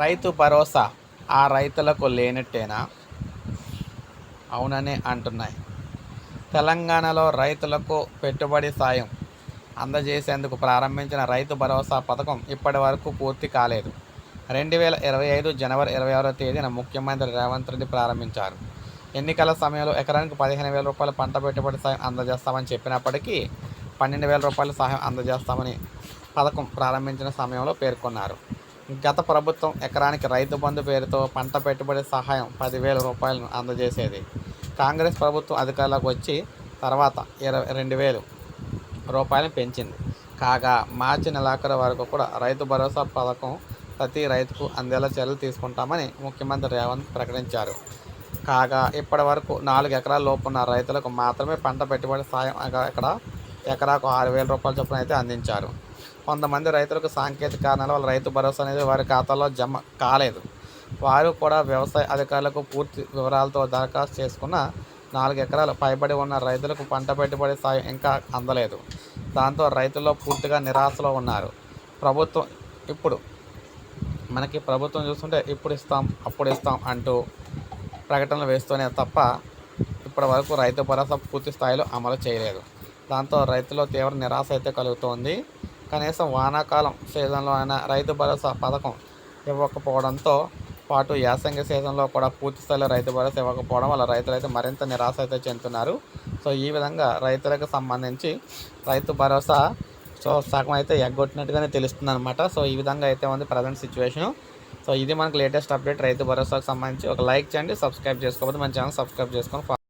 రైతు భరోసా ఆ రైతులకు లేనట్టేనా? అవుననే అంటున్నాయి. తెలంగాణలో రైతులకు పెట్టుబడి సాయం అందజేసేందుకు ప్రారంభించిన రైతు భరోసా పథకం ఇప్పటి వరకు పూర్తి కాలేదు. రెండు వేల ఇరవై ఐదు జనవరి ఇరవై ఆరో తేదీన ముఖ్యమంత్రి రేవంత్ రెడ్డి ప్రారంభించారు. ఎన్నికల సమయంలో ఎకరానికి పదిహేను వేల రూపాయల పంట పెట్టుబడి సాయం అందజేస్తామని చెప్పినప్పటికీ పన్నెండు వేల రూపాయల సహాయం అందజేస్తామని పథకం ప్రారంభించిన సమయంలో పేర్కొన్నారు. గత ప్రభుత్వం ఎకరానికి రైతు బంధు పేరుతో పంట పెట్టుబడి సహాయం పదివేల రూపాయలను అందజేసేది. కాంగ్రెస్ ప్రభుత్వం అధికారంలోకి వచ్చి తర్వాత ఇరవై రెండు వేలు రూపాయలను పెంచింది. కాగా మార్చి నెలాఖరు వరకు కూడా రైతు భరోసా పథకం ప్రతి రైతుకు అందేలా చర్యలు తీసుకుంటామని ముఖ్యమంత్రి రేవంత్ ప్రకటించారు. కాగా ఇప్పటి వరకు నాలుగు ఎకరాల లోపు ఉన్న రైతులకు మాత్రమే పంట పెట్టుబడి సాయం ఇక్కడ ఎకరాకు ఆరు వేల రూపాయల చొప్పున అయితే అందించారు. కొంతమంది రైతులకు సాంకేతిక కారణాల వల్ల రైతు భరోసా అనేది వారి ఖాతాలో జమ కాలేదు. వారు కూడా వ్యవసాయ అధికారులకు పూర్తి వివరాలతో దరఖాస్తు చేసుకున్న నాలుగు ఎకరాలు పైబడి ఉన్న రైతులకు పంట పెట్టుబడి సాయం ఇంకా అందలేదు. దాంతో రైతుల్లో పూర్తిగా నిరాశలో ఉన్నారు. ప్రభుత్వం ఇప్పుడు మనకి ప్రభుత్వం చూస్తుంటే ఇప్పుడు ఇస్తాం అప్పుడు ఇస్తాం అంటూ ప్రకటనలు వేస్తూనే తప్ప ఇప్పటి వరకు రైతు భరోసా పూర్తి స్థాయిలో అమలు చేయలేదు. దాంతో రైతుల్లో తీవ్ర నిరాశ అయితే కలుగుతోంది. కనీసం వానాకాలం సీజన్లో అయినా రైతు భరోసా పథకం ఇవ్వకపోవడంతో పాటు యాసంగి సీజన్లో కూడా పూర్తి స్థాయిలో రైతు భరోసా ఇవ్వకపోవడం వల్ల రైతులు అయితే మరింత నిరాశ అయితే చెందుతున్నారు. సో ఈ విధంగా రైతులకు సంబంధించి రైతు భరోసా సో సగం అయితే ఎగ్గొట్టినట్టుగానే తెలుస్తుంది అనమాట సో ఈ విధంగా అయితే ఉంది ప్రజెంట్ సిచ్యువేషను. సో ఇది మనకు లేటెస్ట్ అప్డేట్ రైతు భరోసాకు సంబంధించి. ఒక లైక్ చేయండి సబ్స్క్రైబ్ చేసుకోకపోతే మన ఛానల్ సబ్స్క్రైబ్ చేసుకొని